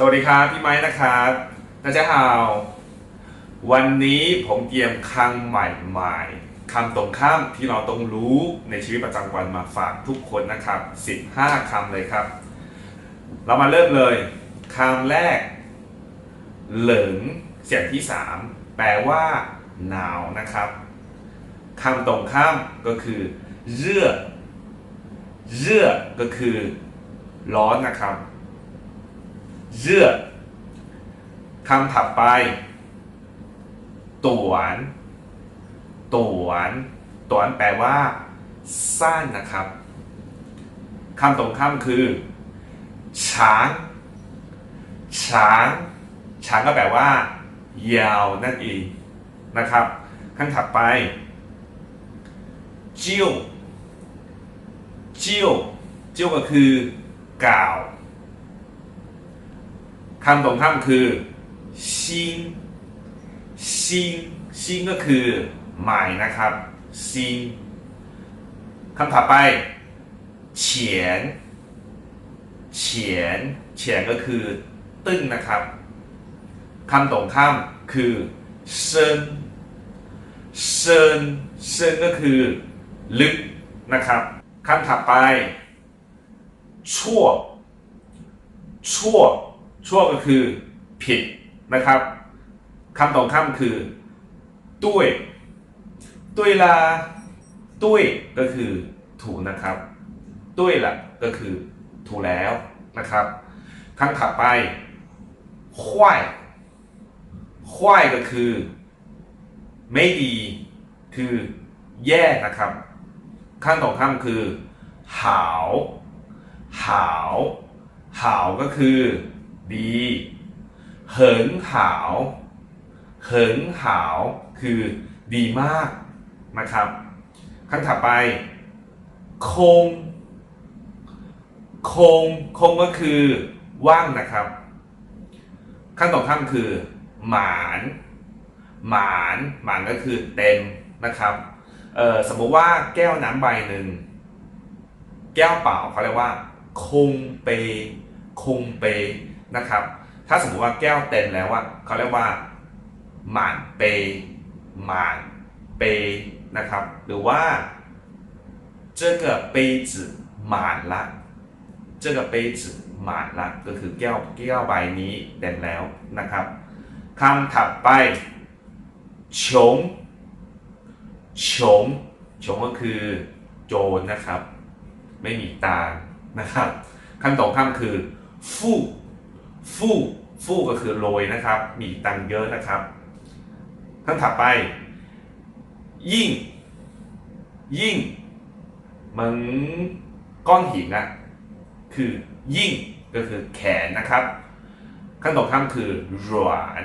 สวัสดีครับพี่ไม้นะครับนาจาฮาววันนี้ผมเตรียมคำใหม่ๆคำตรงข้ามที่เราต้องรู้ในชีวิตประจำวันมาฝากทุกคนนะครับ 15คำเลยครับ เรามาเริ่มเลยคำแรก เหลิงเสียงที่ 3 แปลว่า หนาวนะครับคำตรงข้ามก็คือเรื่อเรื่อก็คือ ร้อนนะครับ เรื่อคำถัดไปตวนตวนตวนแปลว่า สั้นนะครับคำตรงข้ามคือช้างช้างช้างก็แปลว่า ยาวนั่นเองนะครับคำถัดไป จิ้วจิ้วจิ้วก็คือกล่าว คำตรงข้ามคือซิงซิงซิงก็คือใหมายนะครับซิงคำถัดไปเฉียนเฉียนเฉียนก็คือตึ้งนะครับคำตรงข้ามคือเซินเซินเซินก็คือลึกนะครับคำถัดไปชั่วชั่ว ชั่วก็คือผิดนะครับคำตรงข้ามคือ ตุ้ย ตุ้ยลา ตุ้ยก็คือถูกนะครับ ตุ้ยละก็คือถูกแล้วนะครับคำถัดไปควายควายก็คือ ไม่ดี คือแย่นะครับขั้นตรงข้ามคือหาวหาวหาวก็คือ ดี เหินหาว เหินหาว คือดีมากนะครับขั้นถัดไป คง คง คงก็คือว่างนะครับขั้นตรงข้ามคือ หมาน หมาน หมานก็คือเต็มนะครับเออสมมติว่าแก้วน้ำใบหนึ่ง แก้วเปล่าเขาเรียกว่า คงเป คงเป นะครับ ถ้าสมมติว่าแก้วเต็มแล้วอะเขาเรียกว่า หมานเป หมานเปนะครับ หรือว่า这个杯子满了这个杯子满了ก็คือแก้วแก้วใบนี้เต็มแล้วนะครับคำถัดไปชงชงชงก็คือโจรนะครับ ไม่มีตานะครับขั้นตรงข้ามคือ ฟู่ ฟู่ฟู่ก็คือโรยนะครับ มีตังเยอะนะครับขั้นถัดไป ยิ่ง ยิ่งเหมือนก้อนหินอะคือยิ่งก็คือแขนนะครับขั้นตรงข้ามคือหรวน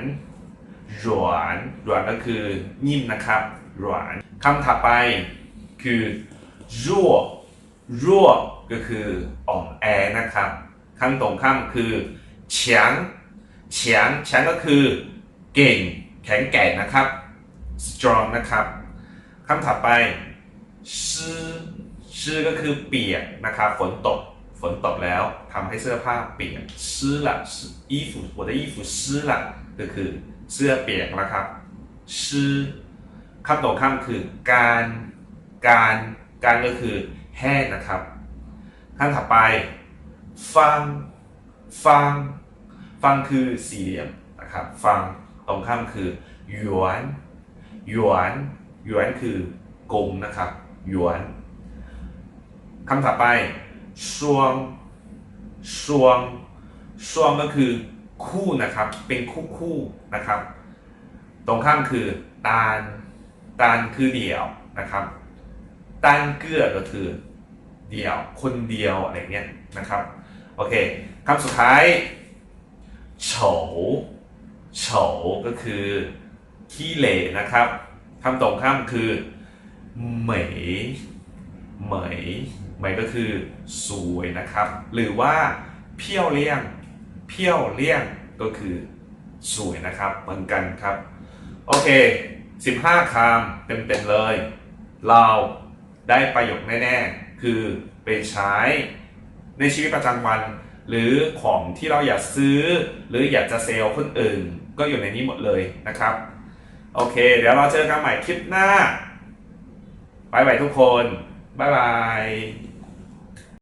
หรวนหรวนก็คือนิ่มนะครับหรวนคำถัดไปคือรั่วรั่วก็คืออ่อนแอนะครับขั้นตรงข้ามคือ เฉียงเฉียงเฉียงก็คือ เก่ง แข็งแกร่งนะครับ strong นะครับคำถัดไปชื้อชื้อก็คือเปียกนะครับ ฝนตก ฝนตกแล้วทำให้เสื้อผ้าเปียกชื้อละ衣服我的衣服湿了ก็คือเสื้อเปียกนะครับชื้อคำตรงข้ามคือ การ การ การก็คือแห้งนะครับขั้นถัดไป ฟัง ฟัง ฟังคือสี่เหลี่ยมนะครับฟังตรงข้ามคือหยวนหยวนหยวนคือกลมนะครับหยวนคำถัดไปช่วงช่วงช่วงก็คือคู่นะครับเป็นคู่คู่นะครับ ตรงข้ามคือตาลตาลคือเดี่ยวนะครับตานเกื้อก็คือเดี่ยวคนเดียวอะไรเงี้ยนะครับโอเคคำสุดท้าย โฉโฉาก็คือขี้เหร่นะครับคำตรงข้ามคือเหมยเหมยเหมยก็คือสวยนะครับ หรือว่าเพี้ยวเลี่ยงเพี้ยวเลี่ยงก็คือสวยนะครับเหมือนกันครับ โอเค 15 คำเต็มๆเลย เราได้ประโยคแน่ ๆ คือไปใช้ในชีวิตประจำวัน หรือของที่เราอยากซื้อ หรืออยากจะเซลล์คนอื่น ก็อยู่ในนี้หมดเลยนะครับ โอเค เดี๋ยวเราเจอกันใหม่คลิปหน้าบายบายทุกคนบายบาย